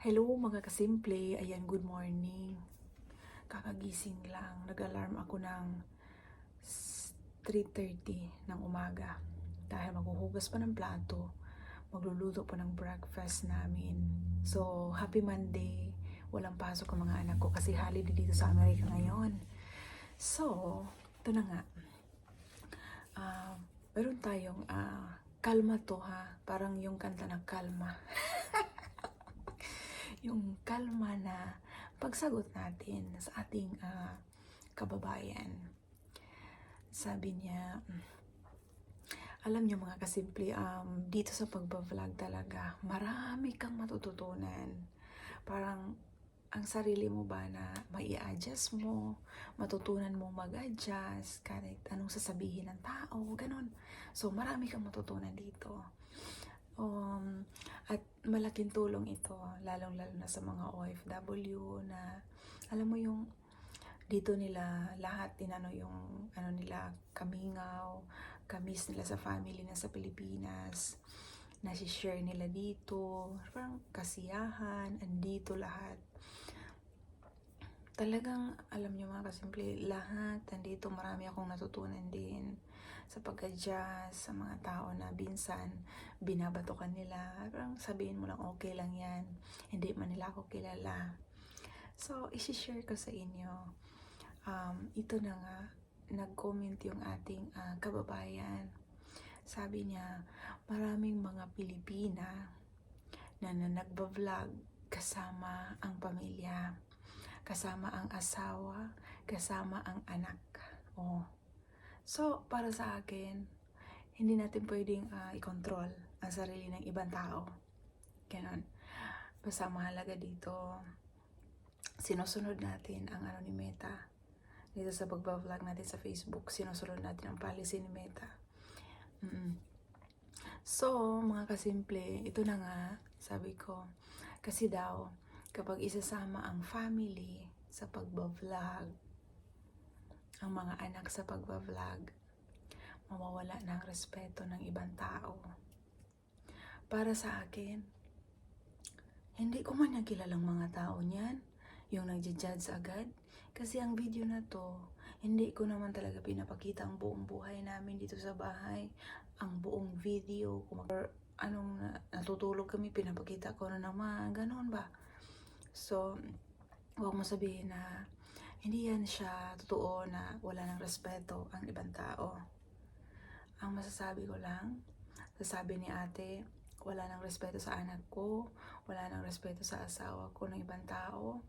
Hello mga kasimple, ayan good morning. Kakagising lang, nag-alarm ako ng s- 3.30 ng umaga. Dahil maghuhugas pa ng plato, magluluto pa ng breakfast namin. So, happy Monday. Walang pasok ang mga anak ko kasi holiday dito sa Amerika ngayon. So, ito na nga. Ah, meron tayong ah, kalma to ha. Parang yung kanta na kalma. yung kalma na pagsagot natin sa ating ah, kababayan. Sabi niya, alam niyo mga kasimple, um, dito sa pagbablog talaga, marami kang matututunan. Parang ang sarili mo ba na mai adjust mo, matutunan mo mag-adjust, kahit anong sasabihin ng tao, ganun. So, marami kang matutunan dito. Um, at malaking tulong ito, lalong-lalo na sa mga OFW na, alam mo yung, dito nila lahat inano yung ano nila kamingaw, kamis nila sa family na sa Pilipinas, nasi-share nila dito, parang kasiyahan, andito lahat. Talagang, alam niyo mga kasimple, lahat, andito marami akong natutunan din sa pag-adjust sa mga tao na binsan binabatukan nila. Parang sabihin mo lang, okay lang yan. Hindi man nila ako kilala. So, isi-share ko sa inyo. Um, ito na nga, nag-comment yung ating ah, kababayan. Sabi niya, maraming mga Pilipina na, na nagbablog kasama ang pamilya, kasama ang asawa, kasama ang anak. Oh. So, para sa akin, hindi natin pwedeng ah, i-control ang sarili ng ibang tao. Ganon. Basta mahalaga dito, sinusunod natin ang ano ni Meta. Dito sa pagbablog natin sa Facebook, sinusunod natin ang policy ni Meta. Mm. So, mga kasimple, ito na nga, sabi ko, kasi daw, kapag isasama ang family sa pagbablog, ang mga anak sa pagbablog, mawawala ng respeto ng ibang tao. Para sa akin, hindi ko man yung kilalang mga tao niyan, yung nagja-judge agad. Kasi ang video na to, hindi ko naman talaga pinapakita ang buong buhay namin dito sa bahay. Ang buong video, kung anong na- natutulog kami, pinapakita ko na naman, ganon ba? So, huwag mo sabihin na hindi yan siya totoo na wala ng respeto ang ibang tao. Ang masasabi ko lang, sasabi ni ate, wala ng respeto sa anak ko, wala ng respeto sa asawa ko ng ibang tao.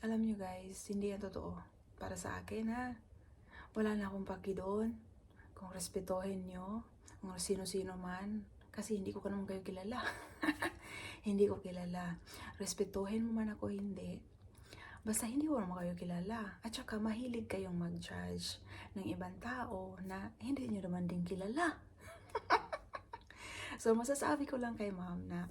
Alam nyo guys, hindi yan totoo. Para sa akin ha, wala na akong paki doon. Kung respetuhin nyo, kung sino-sino man, kasi hindi ko ka naman kayo kilala. hindi ko kilala. Respetuhin mo man ako, hindi. Basta hindi naman kayo kilala. At saka mahilig kayong mag-judge ng ibang tao na hindi nyo naman din kilala. so, masasabi ko lang kay ma'am na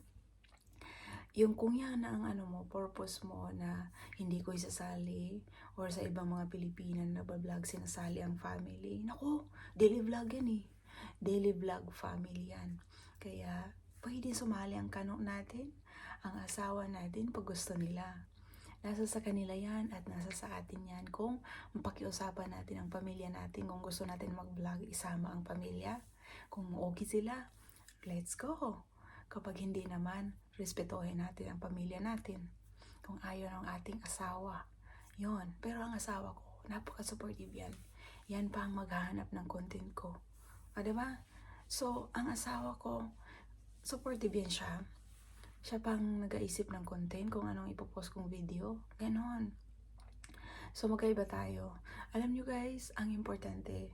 yung kung yan na ang ano mo, purpose mo na hindi ko isasali or sa ibang mga Pilipina na nagbablog sinasali ang family. Nako, daily vlog yan eh. Daily vlog family yan. Kaya, pwede sumali ang kanok natin, ang asawa natin pag gusto nila. Nasa sa kanila yan at nasa sa atin yan kung mapakiusapan natin ang pamilya natin kung gusto natin mag-vlog isama ang pamilya. Kung okay sila, let's go. Kapag hindi naman, respetuhin natin ang pamilya natin. Kung ayaw ng ating asawa, yon. Pero ang asawa ko, napaka-supportive yan. Yan pa ang maghahanap ng content ko. O, diba? So, ang asawa ko, supportive yan siya. Siya pang nag-aisip ng content kung anong ipopost kong video. Ganon. So, magkaiba tayo. Alam nyo guys, ang importante,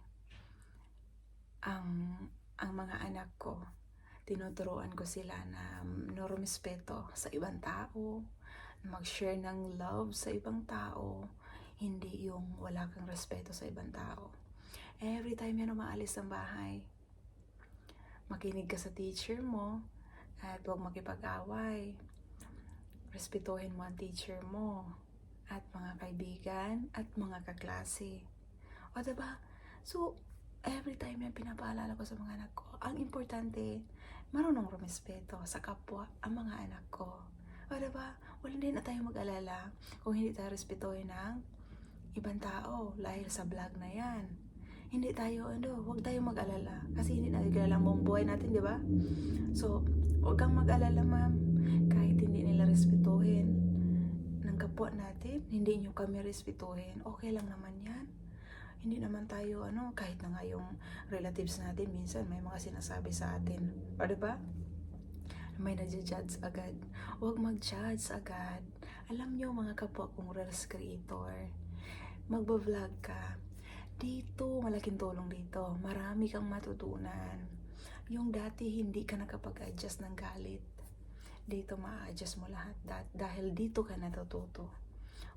ang, ang mga anak ko, tinuturuan ko sila na no respeto sa ibang tao, mag-share ng love sa ibang tao, hindi yung wala kang respeto sa ibang tao. Every time yan umaalis ng bahay, makinig ka sa teacher mo at huwag makipag-away. Respetuhin mo ang teacher mo at mga kaibigan at mga kaklase. O diba? So, every time yan pinapaalala ko sa mga anak ko, ang importante, marunong rumespeto sa kapwa ang mga anak ko. O Para ba, wala din na tayo mag-alala kung hindi tayo respetuhin ng ibang tao dahil sa vlog na yan. Hindi tayo, ano, huwag tayo mag-alala. Kasi hindi natin kilala ang buong buhay natin, di ba? So, huwag kang mag-alala, ma'am. Kahit hindi nila respetuhin ng kapwa natin, hindi nyo kami respetuhin, okay lang naman yan. Hindi naman tayo, ano, kahit na nga yung relatives natin, minsan may mga sinasabi sa atin. O, di ba? May nadja-judge agad. Huwag mag-judge agad. Alam nyo, mga kapwa kong Reels creator, magba-vlog ka, dito, malaking tulong dito. Marami kang matutunan. Yung dati hindi ka nakapag-adjust ng galit. Dito ma-adjust mo lahat da- dahil dito ka natututo.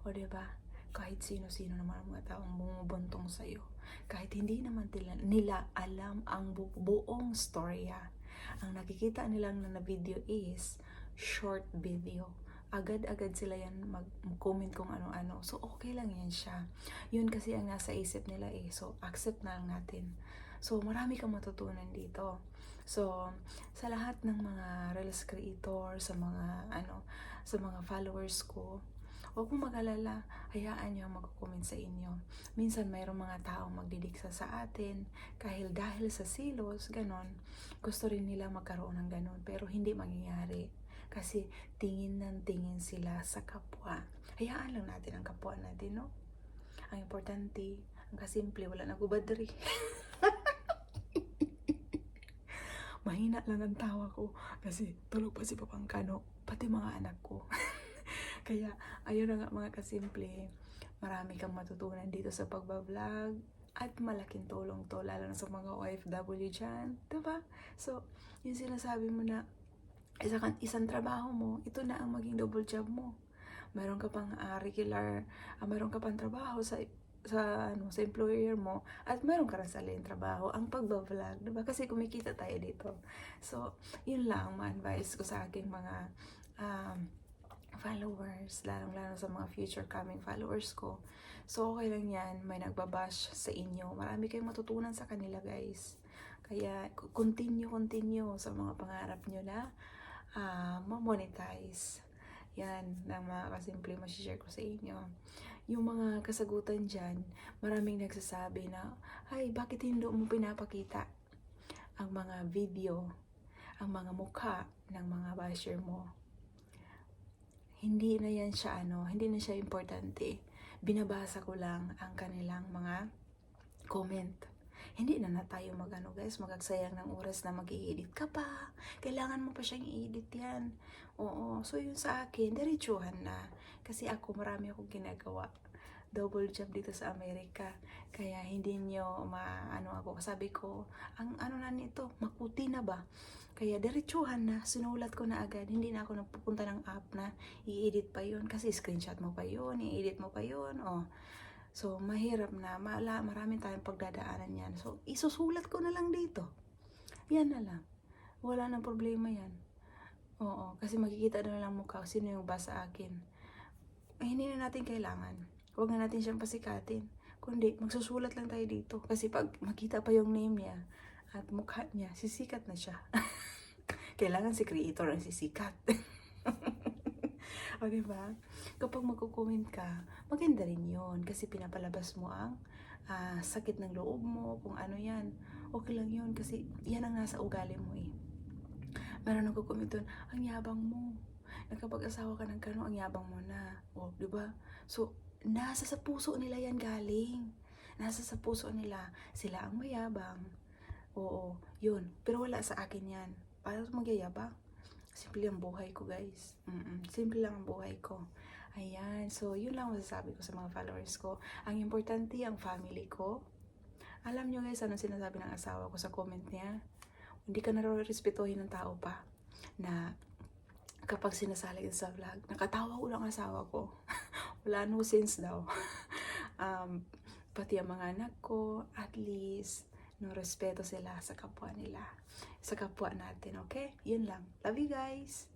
O ba? Kahit sino-sino naman ang mga taong bumubuntong sa'yo. Kahit hindi naman tila, nila alam ang bu- buong storya. Ang nakikita nilang na video is short video. Agad-agad sila yan mag-comment kung ano-ano. So, okay lang yan siya. Yun kasi ang nasa isip nila eh. So, accept na lang natin. So, marami kang matutunan dito. So, sa lahat ng mga Reels creator, sa mga ano, sa mga followers ko, huwag mong mag-alala, hayaan nyo mag-comment sa inyo. Minsan mayroong mga taong magdidiksa sa atin, kahil dahil sa silos, ganon, gusto rin nila magkaroon ng ganon, pero hindi mangyayari. Kasi tingin ng tingin sila sa kapwa. Hayaan lang natin ang kapwa natin, no? Ang importante, ang kasimple, wala nagubad rin. Mahina lang ang tawa ko kasi tulog pa si Papangkano, pati mga anak ko. Kaya, ayun na nga mga kasimple, marami kang matutunan dito sa pagbablog at malaking tulong to, lalo na sa mga OFW dyan, diba? So, yung sinasabi mo na isang, isang trabaho mo, ito na ang maging double job mo. Meron ka pang ah, regular, ah, meron ka pang trabaho sa sa ano sa employer mo at meron ka rin sariling trabaho ang pagbablog, 'di ba? Kasi kumikita tayo dito. So, yun lang ma-advise ko sa aking mga um, followers, lalong-lalo sa mga future coming followers ko. So, okay lang yan. May nagbabash sa inyo. Marami kayong matutunan sa kanila, guys. Kaya, continue, continue sa mga pangarap nyo na ah, ma-monetize. Yan, na mga kasimple share ko sa inyo. Yung mga kasagutan dyan, maraming nagsasabi na, ay, bakit hindi mo pinapakita ang mga video, ang mga mukha ng mga basher mo? hindi na yan siya ano, hindi na siya importante. Binabasa ko lang ang kanilang mga comment. Hindi na na tayo magano guys, magagsayang ng oras na mag edit ka pa. Kailangan mo pa siyang i-edit yan. Oo, so yun sa akin, diretsuhan na. Kasi ako marami akong ginagawa. Double job dito sa Amerika. Kaya hindi nyo maano ako. Sabi ko, ang ano na nito, makuti na ba? Kaya diretsuhan na, sinulat ko na agad. Hindi na ako nagpupunta ng app na i-edit pa yun. Kasi screenshot mo pa yun, i-edit mo pa yun. Oh. So, mahirap na. Mala, marami tayong pagdadaanan yan. So, isusulat ko na lang dito. Yan na lang. Wala nang problema yan. Oo, kasi makikita na lang mukha sino yung basa akin. Eh, hindi na natin kailangan. Huwag na natin siyang pasikatin. Kundi, magsusulat lang tayo dito. Kasi pag makita pa yung name niya at mukha niya, sisikat na siya. Kailangan si creator ang sisikat. o, diba? Kapag magko-comment ka, maganda rin yun. Kasi pinapalabas mo ang ah, sakit ng loob mo, kung ano yan. Okay lang yun kasi yan ang nasa ugali mo eh. Meron nagko-comment doon, ang yabang mo. Nakapag-asawa ka ng kano, ang yabang mo na. O, di ba? So, nasa sa puso nila yan galing. Nasa sa puso nila. Sila ang mayabang. Oo, yun. Pero wala sa akin yan. Para magyayabang. Simple ang buhay ko, guys. Mm-mm. Simple lang ang buhay ko. Ayan. So, yun lang masasabi ko sa mga followers ko. Ang importante, ang family ko. Alam nyo guys, ano sinasabi ng asawa ko sa comment niya? Hindi ka nare-respetuhin ng tao pa na kapag sinasali ka sa vlog, nakatawa ko lang asawa ko. Wala no sense daw. um, pati ang mga anak ko, at least, no respeto sila sa kapwa nila. Sa kapwa natin, okay? Yun lang. Love you guys!